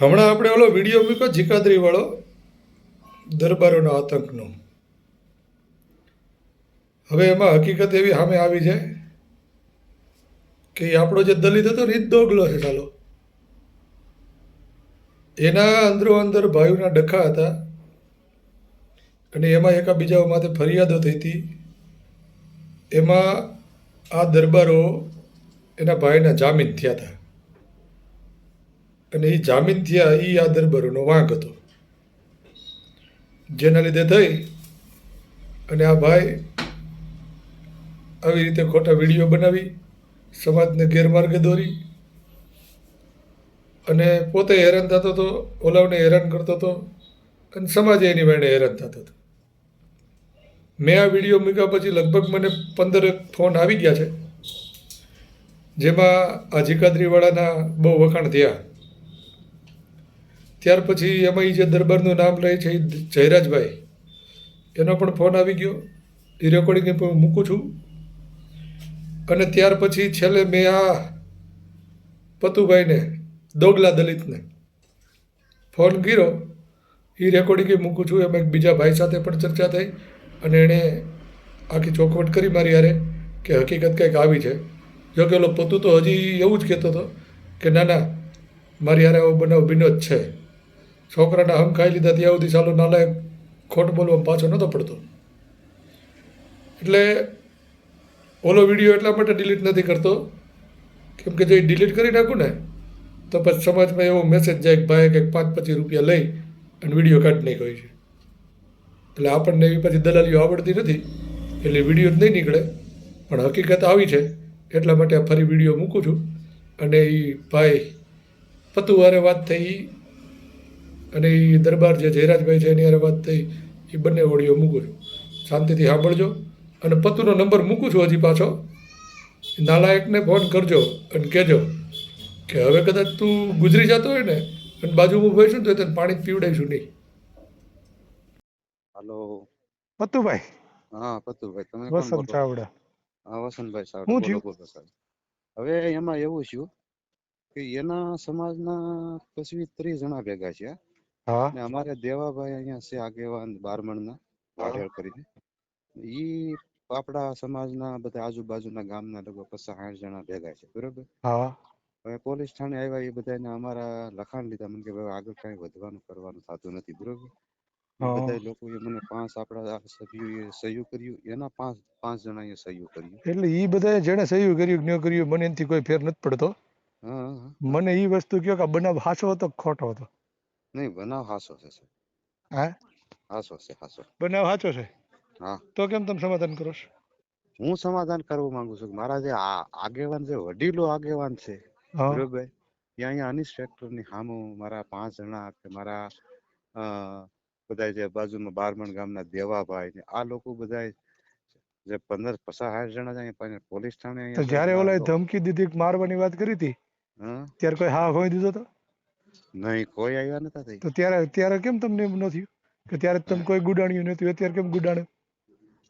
હમણાં આપણે ઓલો વીડિયો મૂક્યો જીકાદ્રીવાળો, દરબારોનો આતંકનો. હવે એમાં હકીકત એવી સામે આવી જાય કે આપણો જે દલિત હતો ને એ દોગલો છે ચાલો એના અંદરો અંદર ભાઈઓના ડખા હતા અને એમાં એકાબીજાઓ માથે ફરિયાદો થઈ હતી. એમાં આ દરબારો એના ભાઈના જામીન થયા હતા. અને એ જામીન થયા એ આ દરબારોનો વાંક હતો. જેના લીધે થઈ અને આ ભાઈ આવી રીતે ખોટા વીડિયો બનાવી, સમાજને ગેરમાર્ગે દોરી અને પોતે હેરાન થતો હતો, ઓલાવને હેરાન કરતો હતો અને સમાજે એની વાળે હેરાન થતો હતો. મેં આ વીડિયો મૂક્યા પછી લગભગ મને પંદર ફોન આવી ગયા છે, જેમાં આ જીકાદરીવાળાના બહુ વખાણ થયા. ત્યાર પછી એમાં જે દરબારનું નામ લે છે એ જયરાજભાઈ, એનો પણ ફોન આવી ગયો. એ રેકોર્ડિંગ પણ મૂકું છું. અને ત્યાર પછી છેલ્લે મેં આ પતુભાઈને, દોગલા દલિતને ફોન કર્યો. એ રેકોર્ડિંગ મૂકું છું. એમાં એક બીજા ભાઈ સાથે પણ ચર્ચા થઈ અને એણે આખી ચોખવટ કરી મારી યારે કે હકીકત કંઈક આવી છે. જો કે ઓલો પોતું તો હજી એવું જ કહેતો હતો કે, ના ના, મારી યારે આવો બનાવ બિનો જ છે. છોકરાના હમ ખાઈ લીધા ત્યાં સુધી ચાલો નાલાયક ખોટ બોલવામાં પાછો નહોતો પડતો. એટલે ઓલો વીડિયો એટલા માટે ડિલીટ નથી કરતો, કેમ કે જો એ ડિલીટ કરી નાખું ને, તો પછી સમાજમાં એવો મેસેજ જાય કે ભાઈ કંઈક પાંચ પચીસ રૂપિયા લઈ અને વીડિયો કાઢી નાખ્યો છે. એટલે આપણને એવી પછી દલાલીઓ આવડતી નથી, એટલે વીડિયો જ નહીં નીકળે. પણ હકીકત આવી છે, એટલા માટે આ ફરી વીડિયો મૂકું છું. અને એ ભાઈ પતુવારે વાત થઈ અને એ દરબાર જે જયરાજભાઈ છે એની અરે વાત થઈ એ બંને ઓડિયો મૂકું છું. શાંતિથી સાંભળજો અને પતુનો નંબર મૂકું છું હજી પાછો. નાલાયકને ફોન કરજો અને કહેજો કે હવે કદાચ તું ગુજરી જતો હોય ને અને બાજુમાં ઊભો છું તો તને પાણી પીવડાવીશું નહીં. હાલો. પતુભાઈ. હા પતુભાઈ તમે વસંત ચાવડા. હા વસંતભાઈ હું બોલો હવે એમાં એવું થયું કે એના સમાજના પચીસ ત્રીસ જણા ભેગા છે હા. ને અમારે દેવાભાઈ અહીંયા છે આગેવાન બારમણના વાઢેર કરીને. ઈ આપણા સમાજના બધા આજુબાજુના ગામના લગભગ પચાસ સાઠ જણા ભેગા છે બરોબર? હા. હવે પોલીસ થાણે આવ્યા એ બધાને અમારા લખાણ લીધા મને કે ભાઈ આગળ કઈ વધવાનું કરવાનું થતું નથી બરોબર? બધા લોકોએ મને પાંચ આપણા સભ્યો સભ્યોએ સહયોગ કર્યું એના પાંચ પાંચ જણાએ સહયોગ કર્યું. એટલે એ બધા જેણે સહયોગ કર્યું ન કર્યું મને એનાથી કોઈ ફેર નથી પડતો. મને ઈ વસ્તુ કયો કે બનાવ હાચો હતો ખોટો હતો? નહીં બનાવ હાસો છે સાહેબ. હા? હાસો છે હાસો. બનાવ હાચો છે? હા. તો કેમ તમે સમાધાન કરો છો? હું સમાધાન કરવા માંગુ છું મારા જે આ- આગેવાન જે વડીલો આગેવાન છે બરોબર? એ અહીંયા અનિશ ટ્રેક્ટરની સામું મારા પાંચ જણા કે મારા બધા જે બાજુમાં બારમણ ગામના દેવાભાઈ ને આ લોકો બધા જે પંદર પચાસ જણા છે પોલીસ થાણે જયારે ઓલા ધમકી દીધી મારવાની વાત કરી હતી ત્યારે કોઈ હા હોય દીધો તો? નહીં કોઈ આવ્યા નતા થઈ તો ત્યારે ત્યારે કેમ તમને એમ ન થયું? કે ત્યારે તમે કોઈ ગુડાણ્યું નતું અત્યારે કેમ ગુડાણ્યું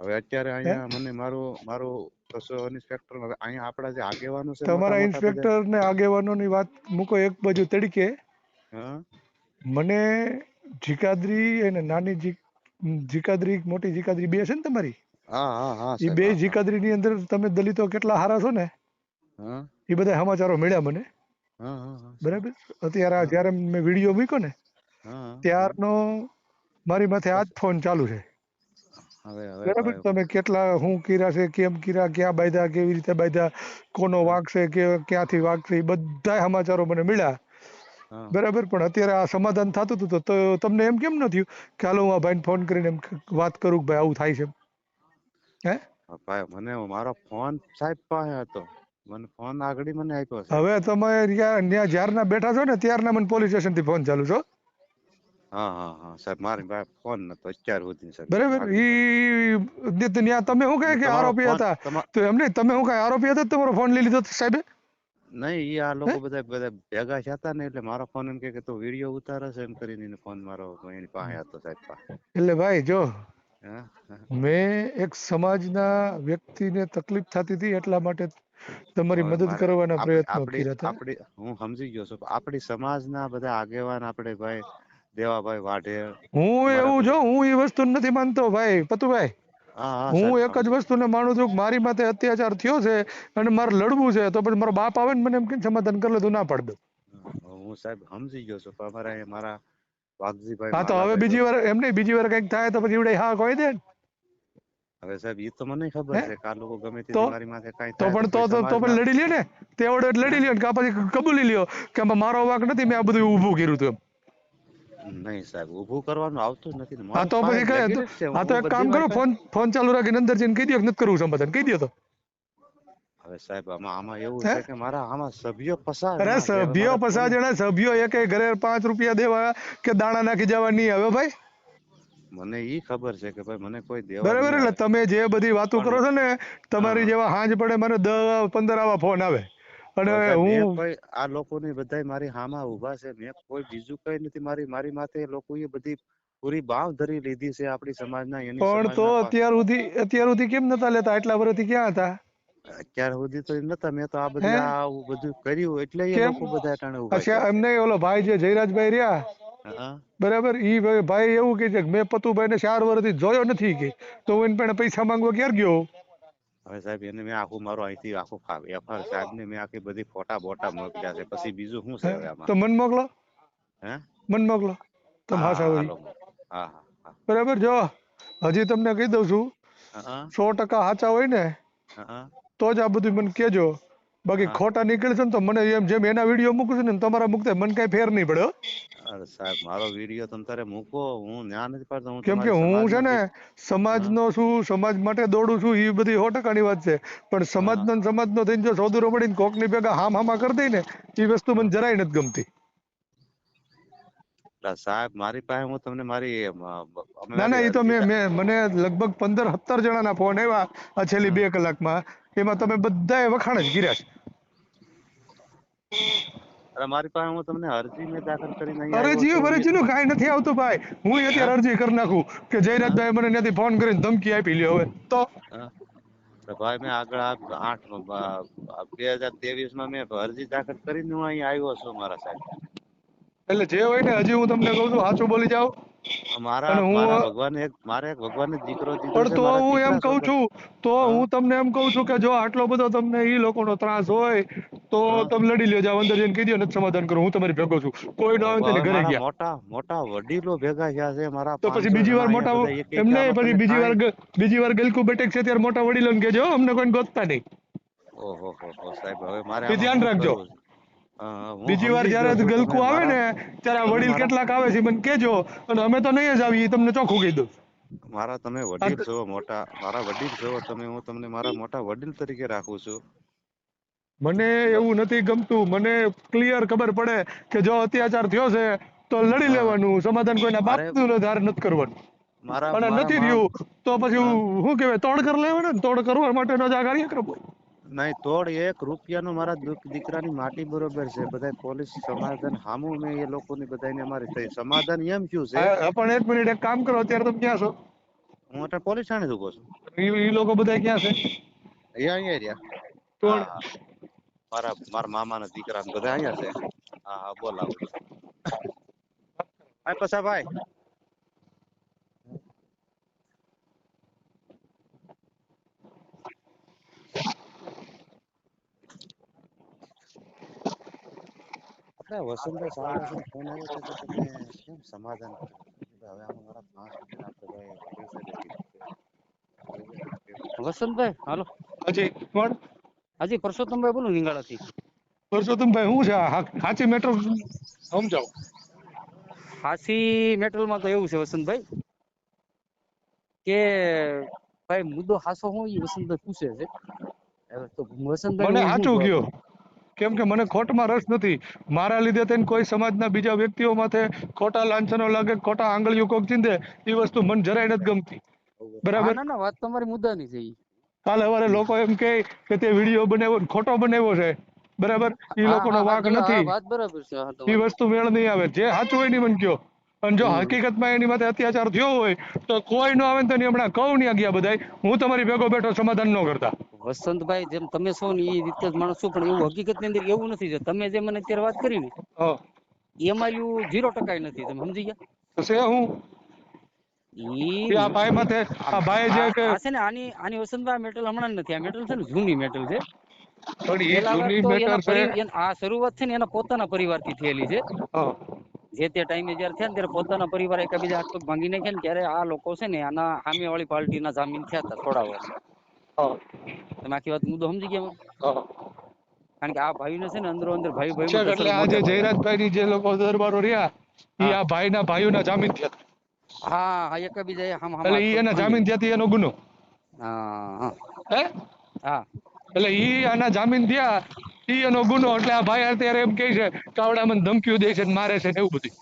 હવે અત્યારે અહીંયા મને મારો મારો ઇન્સ્પેક્ટર હવે અહીંયા આપણા જે આગેવાનો છે તમારા ઇન્સ્પેક્ટર ને આગેવાનોની વાત મૂકો એક બાજુ તડીકે. મને જીકાદરી અને નાની જીકાદરી મોટી જીકાદરી બે છે ને તમારી? હા હા હા એ બે. જીકાદરી ની અંદર તમે દલિતો કેટલા હારા છો ને? એ બધા સમાચારો મળ્યા મને. બરાબર? અત્યારે જયારે મેં વીડિયો મૂક્યો ને ત્યારનો મારી માથે આ જ ફોન ચાલુ છે. બરાબર? તમે કેટલા હું કર્યા છે કેમ કર્યા ક્યાં બાંધ્યા કેવી રીતે બાંધ્યા કોનો વાંક છે કે ક્યાંથી વાંક છે એ બધા સમાચારો મને મળ્યા. બરાબર? પણ અત્યારે આ સમાધાન થતું હતું તો- તમને એમ કેમ ન થયું કે હાલો હું આ ભાઈને ફોન કરીને એમ વાત કરું કે ભાઈ આવું થાય છે હે? હા, ભાઈ મને મારો ફોન સાહેબ પાસે હતો. મને ફોન આગળી મને આપ્યો છે. હવે તમે ત્યાં જ્યારના બેઠા છો ને ત્યારના મને પોલીસ સ્ટેશનથી ફોન ચાલુ છો. હા હા હા સાહેબ મારી પાસે ફોન નતો અત્યાર સુધી સાહેબ. બરાબર? ઈ ત્યાં તમે શું કહે કે આરોપી હતા? તો એમ તમે શું કહે આરોપી હતા તમારો ફોન લઈ લીધો તો નહીં ઈ આ લોકો બધા બધા ભેગા હતા ને એટલે મારો ફોન એમ કે વીડિયો ઉતારે છે એમ કરીને ફોન મારો એની પાસે હતો સાહેબ પાસે. એટલે ભાઈ જો મેં એક મેં એક સમાજના વ્યક્તિને તકલીફ થતી હતી એટલા માટે તમારી મદદ કરવાના પ્રયત્નો કર્યા હતા. આપણી હું સમજી ગયો છું આપણી સમાજના બધા આગેવાન આપણે ભાઈ દેવાભાઈ વાઢેર હું એવું જો હું એ વસ્તુ નથી માનતો ભાઈ પતુભાઈ. હા એક જ વસ્તુને માનું છું કે મારી માથે અત્યાચાર થયો છે અને મારે લડવું છે તો પછી મારો બાપ આવે ને મને એમ કે સમાધાન કરી લે તો ના પાડ દઉં હું સાહેબ સમજી ગયો છું પણ અમારે મારા વાઘજીભાઈ હા તો હવે બીજી વાર એમ નહીં બીજી વાર કંઈક થાય તો પછી એવડે હા કહી દે ને. હવે સાહેબ એ તો મને ખબર છે કે આ લોકો ગમે તે મારી માથે કાઈ તો પણ તો તો પણ લડી લ્યો ને. તે આવડે લડી લ્યો કે પછી કબૂલી લ્યો કે મારો વાક નથી મેં આ બધું ઊભું કર્યું હતું નહીં સાહેબ ઊભું કરવાનું આવતું નથી. હા તો પછી કહે હા તો એક કામ કરો ફોન ફોન ચાલુ રાખીને અંદર જઈને કહી દો કે નથી કરવું સંબોધન કહી દો તો. હવે સાહેબ આમાં આમાં એવું? છે કે મારા આમાં સભ્યો પસાર અરે સભ્યો પસાર જણા સભ્યો એક ઘરે પાંચ રૂપિયા દેવા કે દાણા નાખી જવા નહીં હવે ભાઈ? મને ઈ ખબર છે કે ભાઈ મને કોઈ દેવા બરાબર એટલે તમે જે બધી વાતો કરો છો ને તમારી જેવા હાંજ પડે મને દસ પંદર આવા ફોન આવે. અને હું આ લોકોની બધાય મારી હામાં ઊભા છે મેં કોઈ બીજું કઈ નથી મારી મારી માથે લોકોએ બધી પૂરી બાવ ધરી લીધી છે આપણી સમાજના એની પણ તો અત્યાર સુધી અત્યાર સુધી કેમ નતા લેતા? આટલા વર્ષથી ક્યાં હતા? અત્યાર સુધી તો નતા મેં તો આ બધા બધું કર્યું એટલે એ લોકો બધા ટાણે ઊભા છે. એમને ઓલો ભાઈ જે જયરાજભાઈ રહ્યા બરાબર? ઈ ભાઈ એવું કે છે કે મેં પતુભાઈને ચાર વર્ષથી જોયો નથી કે તો હું એને પણ પૈસા માંગવા ક્યારે ગયો? હવે સાહેબ એને મેં આખું મારું અહીંથી આખું એફઆર સાહેબ ને મેં આખી બધી ફોટા બોટા મોકલ્યા છે. પછી બીજું શું સાહેબ આમાં? તો મન મોકલો. હે? મન મોકલો. તો હા, સાહેબ હા હા બરાબર? જો હજી તમને કહી દઉં છું. સો ટકા સાચા હોય ને તો જ આ બધું મને કેજો બાકી ખોટા નીકળશે ને તો મને એમ જેમ એના વીડિયો મૂકું છું ને તમારા મૂકતા મને કઈ ફેર નહીં પડે સાહેબ મારો વીડિયો તમ તારે મૂકો હું ન્યા નથી પાડતો હું કેમ કે હું છે ને સમાજનો છું સમાજ માટે દોડું છું એ બધી સો ટકાની વાત છે. પણ સમાજનો ને સમાજનો થઈને જો સોદુરો પડીને કોકની ભેગા હામ હામા કરી દઈ ને એ વસ્તુ મને જરાય નથી ગમતી. સાહેબ મારી પાસે હું તમને મારી ના ના એ તો મેં મેં મને લગભગ પંદર સત્તર જણાના ફોન આવ્યા આ છેલ્લી બે કલાકમાં. એમાં તમે બધાએ વખાણ જ કર્યા છે. મારી પાસે હું તમને અરજી મેં દાખલ કરીને અહીંયા અરે આવ્યો અરે જીનું કાંઈ નથી આવતું ભાઈ. હું અત્યારે અરજી કરી નાખું કે જયરાજભાઈ મને ત્યાંથી ફોન કરીને ધમકી આપી લ્યો હવે. તો? ભાઈ મેં આગળ આઠ બે હજાર ત્રેવીસમાં મેં અરજી દાખલ કરીને હું અહીં આવ્યો છું મારા સાહેબ. એટલે જે હોય ને હજી હું તમને કહું છું સાચું બોલી જાઓ. મારા અને હું- મારા ભગવાને એક મારે એક ભગવાને દીકરો પણ તો હું એમ કહું છું તો હું. તમને એમ કહું છું કે જો આટલો બધો તમને ઈ લોકોનો ત્રાસ હોય તો તમે લડી લ્યો જાઓ અંદર જઈને કહી દો નથી સમાધાન કરું હું તમારી ભેગો છું. કોઈ ન આવે તેને ઘરે ગયા. મોટા મોટા વડીલો ભેગા થયા છે મારા તો પછી બીજી વાર મોટા એમને પછી બીજી વાર બીજી વાર ગલકુ બેઠક છે ત્યારે મોટા વડીલો કહેજો અમને કોઈ ગોતતા નહીં. ઓહો સાહેબ હવે મારે ધ્યાન રાખજો. બીજી વાર જ્યારે. ગલકુ આવે ને ત્યારે આ વડીલ કેટલાક આવે છે મને કેજો અને અમે તો નહીં જ આવીએ તમને ચોખ્ખું કહી દઉં. મારા તમે વડીલ છો મોટા મારા વડીલ છો તમે હું તમને મારા મોટા વડીલ તરીકે રાખું છું. મને એવું નથી ગમતું મને ક્લિયર ખબર પડે કે જો અત્યાચાર થયો છે તો લડી લેવાનું સમાધાન કોઈના બાપનું ધાર નથી કરવાનું. અને નથી થયું તો પછી હું- શું કહેવાય તોડ કરી લેવાના તોડ કરવા માટેનો જ આ કાર્યક્રમ હોય. નહીં તોડ એક રૂપિયાનો મારા દીકરાની માટી બરોબર છે. બધા પોલીસ સમાધાન હામું મેં એ લોકોની બધાને અમારી થઈ. સમાધાન એમ થયું છે. પણ એક મિનિટ એક કામ કરો અત્યારે તમે ક્યાં છો? હું અત્યારે પોલીસ જ ઊભો છું. ઈ લોકો બધા ક્યાં છે? અહીંયા અહીંયા રહ્યા. કોણ? મારા મારા મામાના દીકરા બધા અહીંયા છે. હા હા બોલાવો. હા પછા ભાઈ. આપણે વસંતભાઈ સાવરાનો ફોન આવ્યો હતો કે તમે કેમ સમાધાન હવે આમાં મારા પાંચ મિનિટ આપણે ભાઈ પૈસા દેખી વસંતભાઈ હાલો. હજી કોણ? હાજી પરસોત્તમભાઈ બોલું નિંગાળાથી પરસોત્તમભાઈ હું છે? આ મેટ્રો સમજાવો. હાસી મેટલમાં તો એવું છે વસંતભાઈ કે ભાઈ મુદ્દો હાસો હું ઈ વસંતભાઈ પૂછે છે. તો વસંતભાઈ મને કયો? કેમ કે મને ખોટમાં રસ નથી. મારા લીધે થઈને કોઈ સમાજના બીજા વ્યક્તિઓ માથે ખોટા લાંછનો લાગે ખોટા આંગળીઓ કોક ચીંધે એ વસ્તુ મને જરાય નથી ગમતી. બરાબર. ના ના વાત તમારી મુદ્દાની છે. કાલે સવારે લોકો એમ કહે કે તે વીડિયો બનાવ્યો ખોટો બનાવ્યો છે. બરાબર? એ લોકોનો વાંક નથી. વાત બરાબર છે એ વસ્તુ મેળ નહીં આવે. જે સાચું હોય નહીં મને કયો. અને જો. હકીકતમાં એની માથે અત્યાચાર થયો હોય તો કોઈ ન આવે ને તો હમણાં કહું નહીં ગયા બધાય. હું તમારી ભેગો બેઠો સમાધાન ન કરતા. વસંતભાઈ જેમ તમે છો ને એ રીતે જ માણસ છું પણ એવું હકીકતની અંદર એવું નથી તમે જે મને અત્યારે વાત કરી ને એમાં એવું ઝીરો ટકા નથી તમે સમજી ગયા? છે હું? ને આની આની વસંતભાઈ મેટલ હમણાં નથી આ મેટલ છે ને જૂની મેટલ છે. આ શરૂઆત છે ને એના પોતાના પરિવારથી થયેલી છે. જે તે ટાઈમે જયારે થયા ને ત્યારે પોતાના પરિવાર એકબીજા હાથ પગ ભાંગી નાખ્યા ને ત્યારે આ લોકો છે ને આના આમિયાવાળી પાર્ટી ના જામીન થયા હતા થોડા વર્ષ. તમે આખી વાત મુદ્દો સમજી ગયા કારણ કે આ ભાઈને છે ને અંદરો અંદર ભાઈ ભાઈ એટલે આજે જે જયરાજભાઈ ની જે લોકો દરબારો રહ્યા એ આ ભાઈ ના ભાઈઓ ના જામીન થયા. હા હા એકબીજા હમ હમ એટલે ઈ એના જામીન થયા એનો ગુનો. હા હા? હે. હા એટલે ઈ આના જામીન થયા ઈ એનો ગુનો. એટલે આ ભાઈ અત્યારે એમ કહે છે કાવડા મને ધમકીઓ દે છે ને મારે છે ને એવું બધું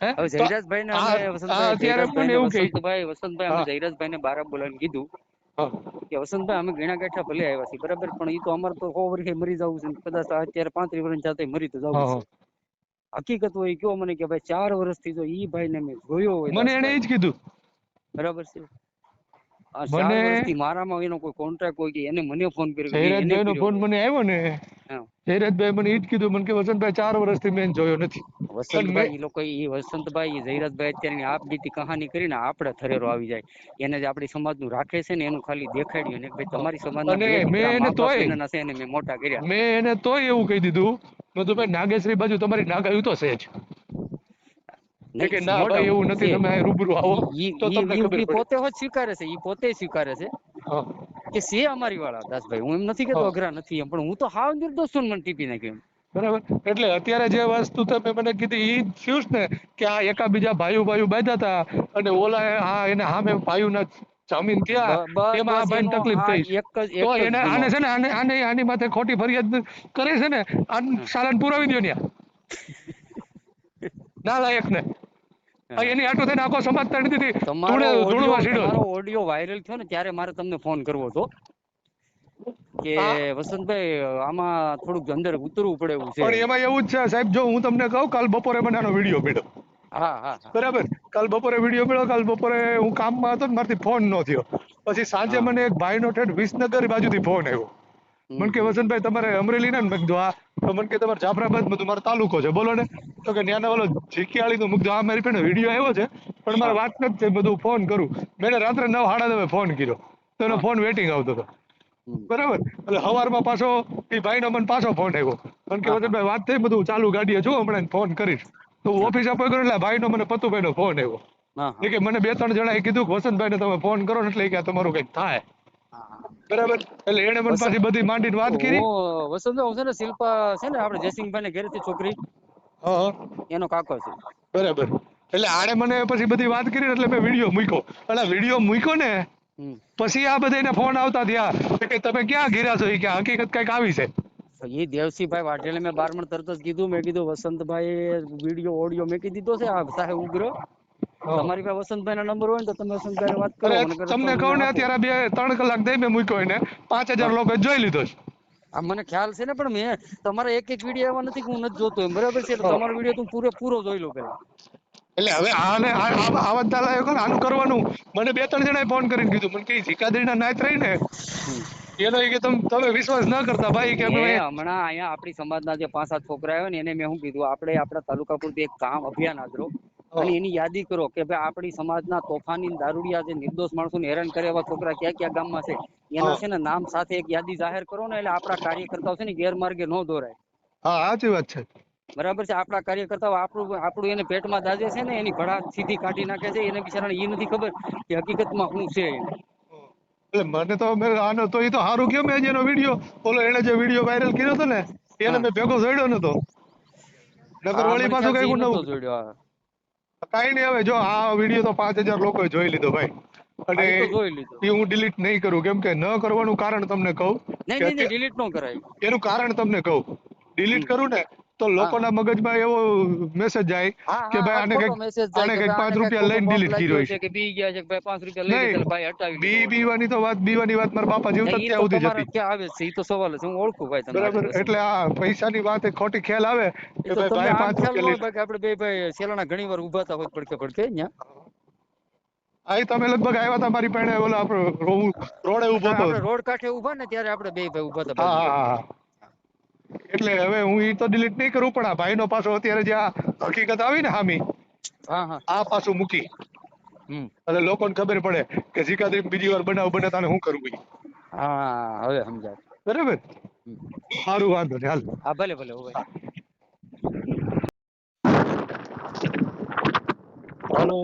હે. હવે જયરાજભાઈ ને વસંતભાઈ અત્યારે પણ જયરાજભાઈ એવું કહે છે. વસંતભાઈ વસંતભાઈ અમે. જયરાજભાઈ ને બારા બોલાવીને કીધું. કે વસંતભાઈ અમે ગણા ગાંઠિયા ભલે આવ્યા છીએ બરાબર? પણ એ તો અમારે તો સો વર્ષે મરી જવું છે કદાચ અત્યારે પાંત્રીસ વર્ષ જાતે મરી તો જવું છે. હકીકત હોય કયો મને કે ભાઈ ચાર વર્ષથી જો ઈ ભાઈ ને મેં જોયો હોય મને એને એ જ કીધું. બરાબર છે. મને- મારામાં એનો કોઈ કોન્ટ્રાક્ટ હોય કે એને મને ફોન કર્યો ફોન મને આવ્યો ને. મને એ કીધું મને કે વસંતભાઈ ચાર વર્ષથી મેં જોયો નથી. વસંતભાઈ લોકો ઈ વસંતભાઈ જયરાજભાઈ અત્યારની આપ બીતી કહાની કરીને આપણે થરેરો આવી જાય. એને જે આપણી સમાજનું રાખે છે ને એનું ખાલી દેખાડ્યું ને ભાઈ તમારી સમાજના અને મેં એને તોય- એને મેં મોટા કર્યા. મેં એને તોય એવું કહી દીધું. મેં કીધું ભાઈ નાગેશ્રી બાજુ તમારી નાગાયું તો છે જ. કે ના ભાઈ એવું નથી તમે અહીં રૂબરૂ આવો. તો તમને ખબર પડે. પોતે જ સ્વીકારે છે ઈ પોતે સ્વીકારે છે. કે છે અમારી વાળા દાસભાઈ હું એમ નથી કેતો અઘરા નથી એમ પણ હું તો હાવ નિર્દોષ છું મને ટીપી નાખ્યું બરાબર. એટલે અત્યારે જે વસ્તુ તમે મને કીધી ઈ થયું ને કે આ એકાબીજા ભાઈઓ ભાઈઓ બાંધ્યા હતા અને ઓલા હા એને સામે ભાઈઓના જામીન થયા. બ- એમાં આ ભાઈ તકલીફ થઈ. તો એને આને છે ને આને આને આની માથે ખોટી ફરિયાદ કરે છે ને આને ચાલાન પુરાવી દો ન્યા. ના લાયક ને. એની આટો થઈને આખો સમાજ તણી દીધી તમારો ઓડિયો વાયરલ થયો ને ત્યારે મારે તમને ફોન કરવો હતો. કે વસંતભાઈ આમાં થોડુંક અંદર ઉતરવું પડે એવું પણ એમાં એવું જ છે સાહેબ જો હું તમને કહું કાલ બપોરે મને આનો વીડિયો મેળો હા હા બરાબર? કાલ બપોરે વીડિયો મળ્યો કાલ બપોરે હું કામમાં હતો ને મારાથી ફોન ન થયો. પછી સાંજે મને એક ભાઈ નો ઠેઠ વિસનગર બાજુથી ફોન આવ્યો. મને કે વસંતભાઈ તમારે અમરેલી ના ને? મેં કીધું હા. તો મને કે તમારે જાફરાબાદમાં મારો તાલુકો છે બોલો ને. તો કે ન્યાનો ઓલો જીકીયાળી નો મુકદો આ મારી પાસે વીડિયો આવ્યો છે પણ મારે વાત નથી થઈ બધું ફોન કરું. મેં એને રાત્રે નવ સાડા નવે ફોન કર્યો. તો એનો. ફોન વેટિંગ આવતો હતો. બરાબર? એટલે સવારમાં પાછો એ ભાઈ નો મને પાછો ફોન આવ્યો મને કે. વસંતભાઈ વાત થઈ બધું ચાલુ ગાડીએ છું હમણાં ફોન કરીશ. તો હું ઓફિસ આપ્યો કર્યો એટલે ભાઈનો મને પતુભાઈનો ફોન આવ્યો એ કે મને બે ત્રણ જણા એ કીધું કે વસંતભાઈને તમે ફોન કરો ને એટલે એ કે આ તમારું કંઈક થાય. બરાબર. એટલે એને મને પાછી બધી માંડીને વાત કરી. વસંત છે ને શિલ્પા છે ને આપણે જયસિંહભાઈ ને ઘરેથી છોકરી. હા હા, એનો કાકો છે. બરાબર. એટલે આણે મને પછી બધી વાત કરી એટલે મેં વીડિયો મૂક્યો. એટલે વીડિયો મૂક્યો ને પછી આ બધાને ફોન આવતા થયા કે તમે ક્યાં ઘેરા છો? કે હકીકત કંઈક આવી છે. એ દેવસીભાઈ વાઢેલે મેં બારમણ તરત જ કીધું. મેં કીધું વસંતભાઈ વીડિયો ઓડિયો મેં કીધી દીધો છે. આ સાહેબ ઉગ્ર. તમારી પાસે વસંતભાઈ નો નંબર હોય ને તો તમે વસંતભાઈ વાત કરો. તમને મને કહું ને અત્યારે બે ત્રણ કલાક દઈ મેં મૂક્યો એને. પાંચ હજાર લોકો જોઈ લીધો છે. આ મને ખ્યાલ છે ને પણ મેં તમારા એક એક વીડિયો એવા નથી કે હું નથી જોતો એમ. બરાબર છે? તમારો વીડિયો તું પૂરો પૂરો જોઈ લો પેલા એટલે હવે આને આ આ- આ વાત ચાલે કોણ આનું કરવાનું. મને બે ત્રણ જણાએ ફોન કરીને કીધું. મને કે જીકાદરીના નાયત રહી ને એનો કે તમ તમે વિશ્વાસ ન કરતા ભાઈ કે અમે હમણાં અહીંયા આપણી સમાજના જે પાંચ સાત છોકરા આવ્યો ને એને મેં શું કીધું? આપણે આપણા તાલુકા પૂરતી એક કામ અભિયાન આદરો અને એની યાદી કરો કે ભાઈ આપણી સમાજના તોફાની દારૂડિયા જે નિર્દોષ માણસોને હેરાન કરે એવા છોકરા ક્યાં ક્યાં ગામમાં છે? એના છે ને નામ સાથે એક યાદી જાહેર કરો ને એટલે આપણા કાર્યકર્તાઓ છે ને ગેરમાર્ગે ન દોરાય. હા સાચી વાત છે. બરાબર છે? આપણા કાર્યકર્તાઓ આપણું આપણું એને પેટમાં દાજે છે ને એની ઘડા સીધી કાઢી નાખે છે એને બિચારાને એ નથી ખબર કે હકીકતમાં શું છે. એટલે મને તો મેં આનો તો એ તો સારું કેમ મેં જેનો વીડિયો. ઓલો એને જે વીડિયો વાયરલ કર્યો હતો ને એને. મેં ભેગો જોડ્યો નતો. નકર પાસે વળી પાછું કઈ નવું. જોડ્યો. કાંઈ નહીં હવે જો આ વીડિયો તો પાંચ હજાર લોકોએ જોઈ લીધો ભાઈ. અને એ હું ડિલીટ નહીં કરું કેમ કે ન કરવાનું કારણ તમને કહું નહીં નહીં ડિલીટ ન કરાય. એનું કારણ તમને કહું. ડિલીટ કરું ને તો લોકોના મગજમાં એવો મેસેજ જાય કે ભાઈ આને કંઈક આને કે પાંચ રૂપિયા લઈને ડિલીટ કર્યો છે. કે બી ગયા છે ભાઈ પાંચ રૂપિયા લઈને ભાઈ હટાવી બી બીવાની તો વાત બીવાની વાત મારા બાપા જીવતા ત્યાં સુધી જતી ક્યાં આવે છે એ તો સવાલ છે હું ઓળખું ભાઈ તમને બરાબર એટલે આ પૈસાની વાત એ ખોટી ખ્યાલ આવે કે ભાઈ ભાઈ પાંચ રૂપિયા આપણે બે ભાઈ શેલાણા ઘણી વાર ઊભા હતા હોય પડકે પડકે અહીંયા આ તમે લગભગ આવ્યા હતા મારી પાસે ઓલા આપણે રોડે ઊભો હતો રોડ કાંઠે ઊભા ને ત્યારે આપણે બે ભાઈ ઊભા હતા હા હા. એટલે હવે હું એ તો ડિલીટ નહીં કરું પણ આ ભાઈનો પાછો અત્યારે જે આ હકીકત આવી ને હામી હા હા. આ પાછું મૂકી. એટલે લોકોને ખબર પડે કે જીકાદી બીજી વાર બનાવ બને તાને શું કરવું હા હવે સમજાય. બરાબર? સારું વાંધો નહીં હાલ. હા ભલે ભલે હવે હાલો.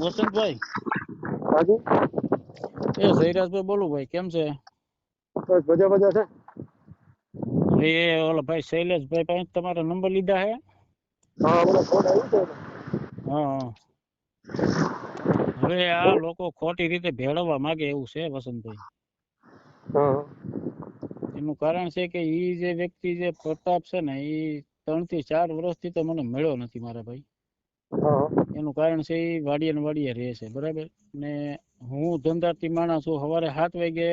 વસંતભાઈ. હાજી એ જયરાજભાઈ બોલું ભાઈ કેમ છે? બસ મજા મજા છે. એ ઓલા ભાઈ શૈલેષભાઈ પાસે તમારો નંબર લીધા હે? હા મને ફોન આવ્યો હા હા. હવે આ લોકો ખોટી રીતે ભેળવવા માંગે એવું છે વસંતભાઈ. એનું કારણ છે કે ઈ જે વ્યક્તિ જે પ્રતાપ છે ને ઈ ત્રણથી ચાર વર્ષથી તો મને મળ્યો નથી મારા ભાઈ. એનું કારણ છે ઈ વાડીએ ને વાડીએ રહે છે બરાબર? ને હું ધંધાર્થી માણસ છું સવારે સાત વાગે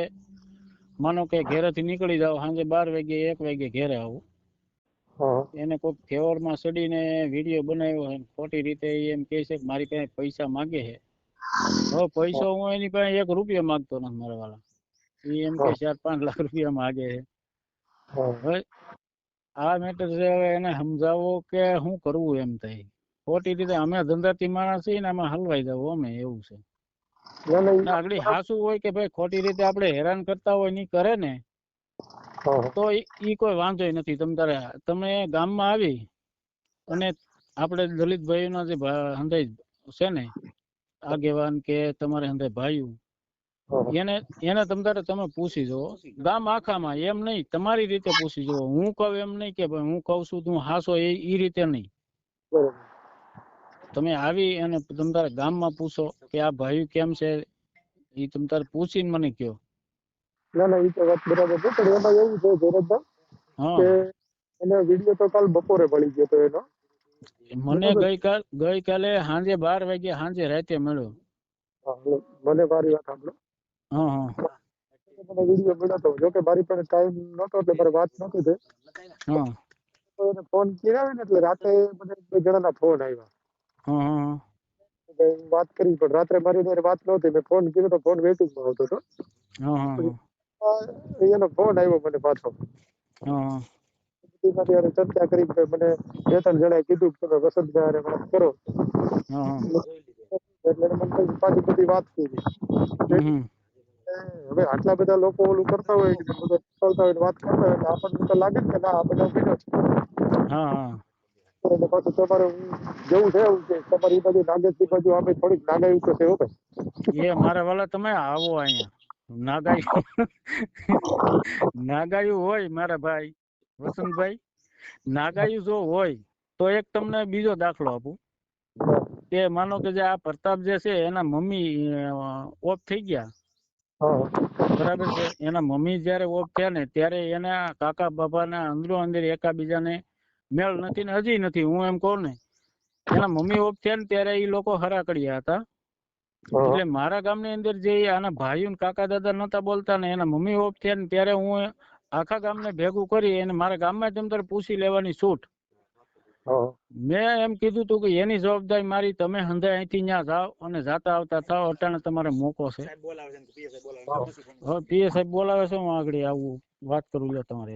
માનો કે ઘેરેથી નીકળી જાવ સાંજે બાર વાગે એક વાગે ઘેરે આવું. એને કોઈક ફેવરમાં ચડીને વીડિયો બનાવ્યો હોય ખોટી રીતે એમ કહે છે કે મારી પાસે પૈસા માગે છે. હવે પૈસો હું. એની પાસે એક રૂપિયો માંગતો નથી મારા વાળા. એ એમ કે ચાર પાંચ લાખ રૂપિયા માગે છે. હવે આ મેટર છે હવે એને સમજાવો કે શું કરવું એમ થાય ખોટી રીતે અમે ધંધાથી માણસ છીએ ને આમાં હલવાઈ જવું અમે એવું છે. આગળ હાસુ હોય કે ભાઈ ખોટી રીતે આપણે હેરાન કરતા હોયની કરે ને તો ઈ કોઈ વાંધો નથી. તમે તારે તમે ગામમાં આવી અને આપણે દલિતભાઈઓના જે હંધાઈ છે ને આગેવાન કે તમારે હંધાઈ ભાઈઓ એને એને તમ તારે તમે પૂછી જુઓ. ગામ આખામાં એમ નહીં તમારી રીતે પૂછી જુઓ. હું કહું એમ નહીં કે ભાઈ હું કહું છું તું હાસો એ ઈ રીતે નહીં. બરોબર. તમે આવી અને તમ તારા ગામમાં પૂછો કે આ ભાઈ કેમ છે એ તમ તારે પૂછીને મને કયો. ના ના એ તો વાત બરાબર છે પણ એમાં એવું છે જયરાજભાઈ હા. કે એને વીડિયો તો કાલ બપોરે પડી ગયો તો એનો. મને ગઈકાલ ગઈકાલે સાંજે બાર વાગે સાંજે રાતે મળ્યો. મને મારી વાત સાંભળો. હા હા. મને વીડિયો મળ્યો તો જોકે મારી પાસે ટાઈમ નહોતો એટલે મારે વાત નહોતી થઈ. હા. તો એને ફોન કર્યો ને એટલે રાતે મને બે જણાના ફોન આવ્યા. વાત કરી પણ રાત્રે મારી જોડે વાત નહોતી. મેં ફોન કર્યો તો ફોન વેટિંગમાં આવતો હતો. એનો ફોન આવ્યો મને પાછો. ચર્ચા કરી મને બે ત્રણ જણાએ કીધું કે તમે વસંતભાઈ વાત કરો. એટલે મને પાછી બધી વાત કરી. હવે આટલા બધા લોકો ઓલું કરતા હોય કે કરતા હોય વાત કરતા હોય આપણને તો લાગે કે ના આ બધા છે. હા. એટલે પાછું તમારે જવું છે એવું છે. તમારી બાજુ નાગેશની બાજુ અમે થોડીક નાગાયું તો છે ભાઈ. એ મારા વાલા તમે આવો અહીંયા. નાગાયું. નાગાયું હોય મારા ભાઈ વસંતભાઈ. નાગાયું જો હોય તો એક તમને બીજો દાખલો આપું. કે માનો કે જે આ પ્રતાપ જે છે એના મમ્મી ઓફ થઈ ગયા. બરાબર છે? એના મમ્મી જયારે ઓફ થયા ને ત્યારે એના કાકા બાપાના અંદરો અંદર એકાબીજાને મેળ નથી ને હજી નથી હું એમ કહું ને એના મમ્મી ઓફ થયા ને ત્યારે એ લોકો હરાકડિયા હતા. એટલે મારા ગામની અંદર જે આના ભાઈઓ ને કાકા દાદા નતા બોલતા ને એના મમ્મી ઓફ થયા ને ત્યારે હું આખા ગામને ભેગું કરી અને મારા ગામમાં તેમ તારે પૂછી લેવાની છૂટ. મેં એમ કીધું તું કે એની જવાબદારી મારી તમે હંધે અહીંથી ત્યાં જાઓ અને જાતા આવતા થાવ અટાણે તમારે મોકો છે. હવે પીએ સાહેબ બોલાવે છે હું આગળ આવું વાત કરું લ્યો તમારે